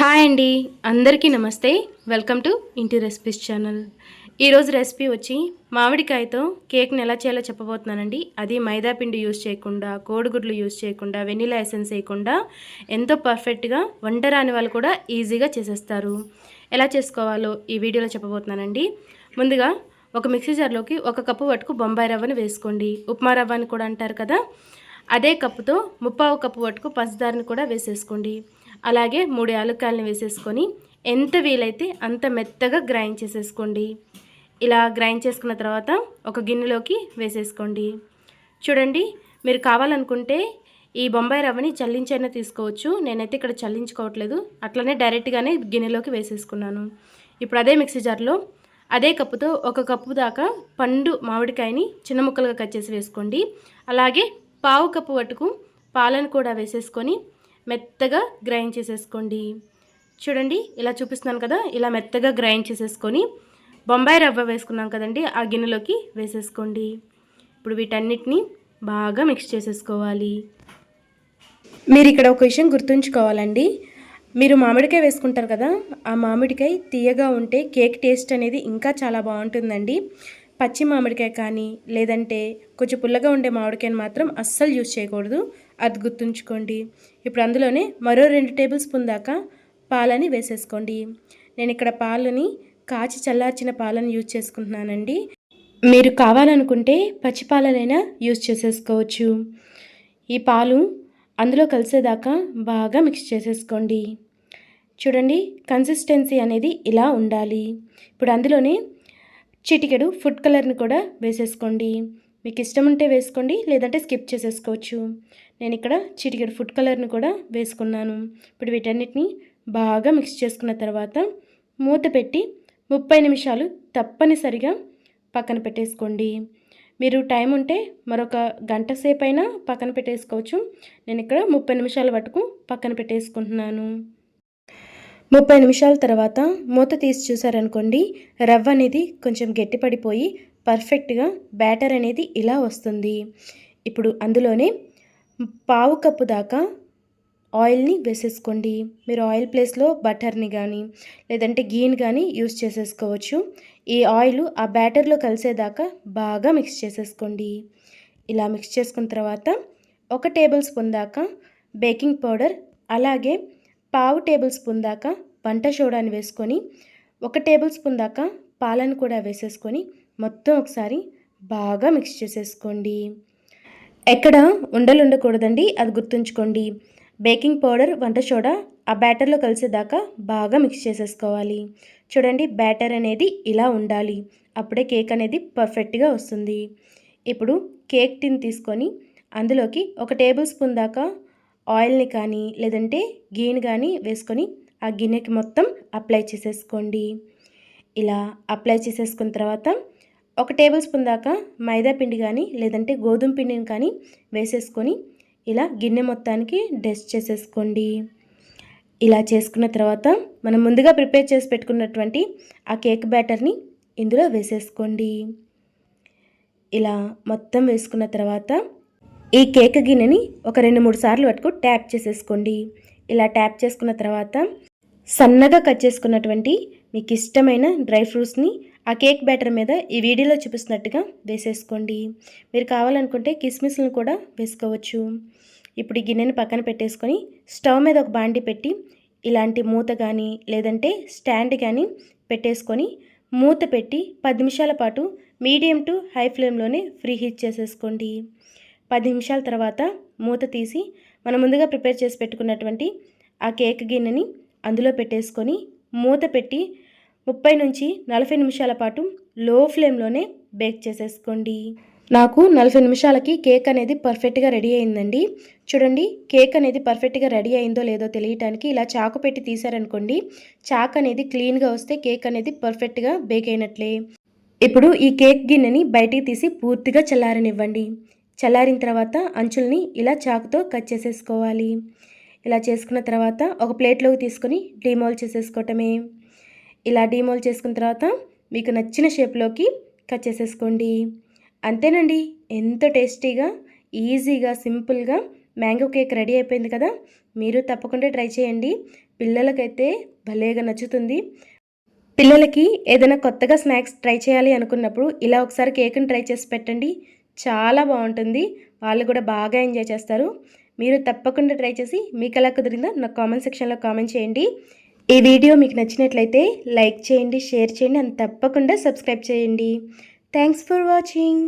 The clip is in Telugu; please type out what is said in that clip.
హాయ్ అండి. అందరికీ నమస్తే. వెల్కమ్ టు ఇంటి రెసిపీస్ ఛానల్. ఈరోజు రెసిపీ వచ్చి మామిడికాయతో కేక్ని ఎలా చేయాలో చెప్పబోతున్నానండి. అది మైదా పిండి యూజ్ చేయకుండా కోడిగుడ్లు యూజ్ చేయకుండా వెనిలా ఎసెన్స్ వేయకుండా ఎంతో పర్ఫెక్ట్గా వంట రాని వాళ్ళు కూడా ఈజీగా చేసేస్తారు. ఎలా చేసుకోవాలో ఈ వీడియోలో చెప్పబోతున్నానండి. ముందుగా ఒక మిక్సీ జార్లోకి ఒక కప్పు వట్టుకు బొంబాయి రవ్వను వేసుకోండి. ఉప్మా రవ్వ అని కూడా అంటారు కదా అదే కప్పుతో ముప్పావు కప్పు వట్టుకు పసుదారిని కూడా వేసేసుకోండి. అలాగే మూడు యాలక్కాయలను వేసేసుకొని ఎంత వీలైతే అంత మెత్తగా గ్రైండ్ చేసేసుకోండి. ఇలా గ్రైండ్ చేసుకున్న తర్వాత ఒక గిన్నెలోకి వేసేసుకోండి. చూడండి మీరు కావాలనుకుంటే ఈ బొంబాయి రవ్వని చల్లించైనా తీసుకోవచ్చు. నేనైతే ఇక్కడ చల్లించుకోవట్లేదు. అట్లనే డైరెక్ట్గానే గిన్నెలోకి వేసేసుకున్నాను. ఇప్పుడు అదే మిక్సీ జార్లో అదే కప్పుతో ఒక కప్పు దాకా పండు మామిడికాయని చిన్న ముక్కలుగా కట్ చేసి వేసుకోండి. అలాగే పావు కప్పు వట్టుకు పాలను కూడా వేసేసుకొని మెత్తగా గ్రైండ్ చేసేసుకోండి. చూడండి ఇలా చూపిస్తున్నాను కదా ఇలా మెత్తగా గ్రైండ్ చేసేసుకొని బొంబాయి రవ్వ వేసుకున్నాం కదండి ఆ గిన్నెలోకి వేసేసుకోండి. ఇప్పుడు వీటన్నిటిని బాగా మిక్స్ చేసేసుకోవాలి. మీరు ఇక్కడ ఒక విషయం గుర్తుంచుకోవాలండి. మీరు మామిడికాయ వేసుకుంటారు కదా ఆ మామిడికాయ తీయగా ఉంటే కేక్ టేస్ట్ అనేది ఇంకా చాలా బాగుంటుందండి. పచ్చి మామిడికాయ కానీ లేదంటే కొంచెం పుల్లగా ఉండే మామిడికాయని మాత్రం అస్సలు యూజ్ చేయకూడదు. అది గుర్తుంచుకోండి. ఇప్పుడు అందులోనే మరో రెండు టేబుల్ స్పూన్ దాకా పాలని వేసేసుకోండి. నేను ఇక్కడ పాలని కాచి చల్లార్చిన పాలను యూజ్ చేసుకుంటున్నానండి. మీరు కావాలనుకుంటే పచ్చి పాలనైనా యూజ్ చేసేసుకోవచ్చు. ఈ పాలు అందులో కలిసేదాకా బాగా మిక్స్ చేసేసుకోండి. చూడండి కన్సిస్టెన్సీ అనేది ఇలా ఉండాలి. ఇప్పుడు అందులోనే చిటికెడు ఫుడ్ కలర్ని కూడా వేసేసుకోండి. మీకు ఇష్టం ఉంటే వేసుకోండి లేదంటే స్కిప్ చేసేసుకోవచ్చు. నేను ఇక్కడ చిటికెడు ఫుడ్ కలర్ని కూడా వేసుకున్నాను. ఇప్పుడు వీటన్నిటిని బాగా మిక్స్ చేసుకున్న తర్వాత మూత పెట్టి ముప్పై నిమిషాలు తప్పనిసరిగా పక్కన పెట్టేసుకోండి. మీరు టైం ఉంటే మరొక గంట సేపు అయినా పక్కన పెట్టేసుకోవచ్చు. నేను ఇక్కడ ముప్పై నిమిషాల వరకు పక్కన పెట్టేసుకుంటున్నాను. ముప్పై నిమిషాల తర్వాత మూత తీసి చూసారనుకోండి రవ్వ అనేది కొంచెం గట్టిపడిపోయి పర్ఫెక్ట్గా బ్యాటర్ అనేది ఇలా వస్తుంది. ఇప్పుడు అందులోనే పావు కప్పు దాకా ఆయిల్ని వేసేసుకోండి. మీరు ఆయిల్ ప్లేస్లో బటర్ని కానీ లేదంటే గీని కానీ యూస్ చేసేసుకోవచ్చు. ఈ ఆయిల్ ఆ బ్యాటర్లో కలిసేదాకా బాగా మిక్స్ చేసేసుకోండి. ఇలా మిక్స్ చేసుకున్న తర్వాత ఒక టేబుల్ స్పూన్ దాకా బేకింగ్ పౌడర్ అలాగే పావు టేబుల్ స్పూన్ దాకా వంట సోడాని వేసుకొని ఒక టేబుల్ స్పూన్ దాకా పాలను కూడా వేసేసుకొని మొత్తం ఒకసారి బాగా మిక్స్ చేసేసుకోండి. ఎక్కడ ఉండలు ఉండకూడదండి అది గుర్తుంచుకోండి. బేకింగ్ పౌడర్ వంట సోడా ఆ బ్యాటర్లో కలిసేదాకా బాగా మిక్స్ చేసేసుకోవాలి. చూడండి బ్యాటర్ అనేది ఇలా ఉండాలి. అప్పుడే కేక్ అనేది పర్ఫెక్ట్గా వస్తుంది. ఇప్పుడు కేక్ టిన్ తీసుకొని అందులోకి ఒక టేబుల్ స్పూన్ దాకా ఆయిల్ని కానీ లేదంటే గీని కానీ వేసుకొని ఆ గిన్నెకి మొత్తం అప్లై చేసేసుకోండి. ఇలా అప్లై చేసేసుకున్న తర్వాత ఒక టేబుల్ స్పూన్ దాకా మైదా పిండి కానీ లేదంటే గోధుమ పిండిని కానీ వేసేసుకొని ఇలా గిన్నె మొత్తానికి డస్ట్ చేసేసుకోండి. ఇలా చేసుకున్న తర్వాత మనం ముందుగా ప్రిపేర్ చేసి పెట్టుకున్నటువంటి ఆ కేక్ బ్యాటర్ని ఇందులో వేసేసుకోండి. ఇలా మొత్తం వేసుకున్న తర్వాత ఈ కేక్ గిన్నెని ఒక రెండు మూడు సార్లు పట్టుకు ట్యాప్ చేసేసుకోండి. ఇలా ట్యాప్ చేసుకున్న తర్వాత సన్నగా కట్ చేసుకున్నటువంటి మీకు ఇష్టమైన డ్రై ఫ్రూట్స్ని ఆ కేక్ బ్యాటర్ మీద ఈ వీడియోలో చూపిస్తున్నట్టుగా వేసేసుకోండి. మీరు కావాలనుకుంటే కిస్మిస్లను కూడా వేసుకోవచ్చు. ఇప్పుడు ఈ గిన్నెని పక్కన పెట్టేసుకొని స్టవ్ మీద ఒక బాండి పెట్టి ఇలాంటి మూత కానీ లేదంటే స్టాండ్ కానీ పెట్టేసుకొని మూత పెట్టి పది నిమిషాల పాటు మీడియం టు హై ఫ్లేమ్లోనే ఫ్రీ హీట్ చేసేసుకోండి. పది నిమిషాల తర్వాత మూత తీసి మనం ముందుగా ప్రిపేర్ చేసి పెట్టుకున్నటువంటి ఆ కేక్ గిన్నెని అందులో పెట్టేసుకొని మూత పెట్టి ముప్పై నుంచి నలభై నిమిషాల పాటు లో ఫ్లేమ్లోనే బేక్ చేసేసుకోండి. నాకు నలభై నిమిషాలకి కేక్ అనేది పర్ఫెక్ట్గా రెడీ అయిందండి. చూడండి కేక్ అనేది పర్ఫెక్ట్గా రెడీ అయిందో లేదో తెలియటానికి ఇలా చాకు పెట్టి తీసారనుకోండి చాక్ అనేది క్లీన్గా వస్తే కేక్ అనేది పర్ఫెక్ట్గా బేక్ అయినట్లే. ఇప్పుడు ఈ కేక్ గిన్నెని బయటికి తీసి పూర్తిగా చల్లారనివ్వండి. చల్లారిన తర్వాత అంచుల్ని ఇలా చాకుతో కట్ చేసేసుకోవాలి. ఇలా చేసుకున్న తర్వాత ఒక ప్లేట్లోకి తీసుకొని డీమోల్ చేసేసుకోవటమే. ఇలా డీమోల్ చేసుకున్న తర్వాత మీకు నచ్చిన షేప్లోకి కట్ చేసేసుకోండి. అంతేనండి ఎంతో టేస్టీగా ఈజీగా సింపుల్గా మ్యాంగో కేక్ రెడీ అయిపోయింది కదా మీరు తప్పకుండా ట్రై చేయండి. పిల్లలకైతే భలేగా నచ్చుతుంది. పిల్లలకి ఏదైనా కొత్తగా స్నాక్స్ ట్రై చేయాలి అనుకున్నప్పుడు ఇలా ఒకసారి కేక్ని ట్రై చేసి పెట్టండి. చాలా బాగుంటుంది. వాళ్ళు కూడా బాగా ఎంజాయ్ చేస్తారు. మీరు తప్పకుండా ట్రై చేసి మీకు ఎలా కుదిరిందో నాకు కామెంట్ సెక్షన్లో కామెంట్ చేయండి. ఈ వీడియో మీకు నచ్చినట్లయితే లైక్ చేయండి షేర్ చేయండి అండ్ తప్పకుండా సబ్స్క్రైబ్ చేయండి. Thanks for watching.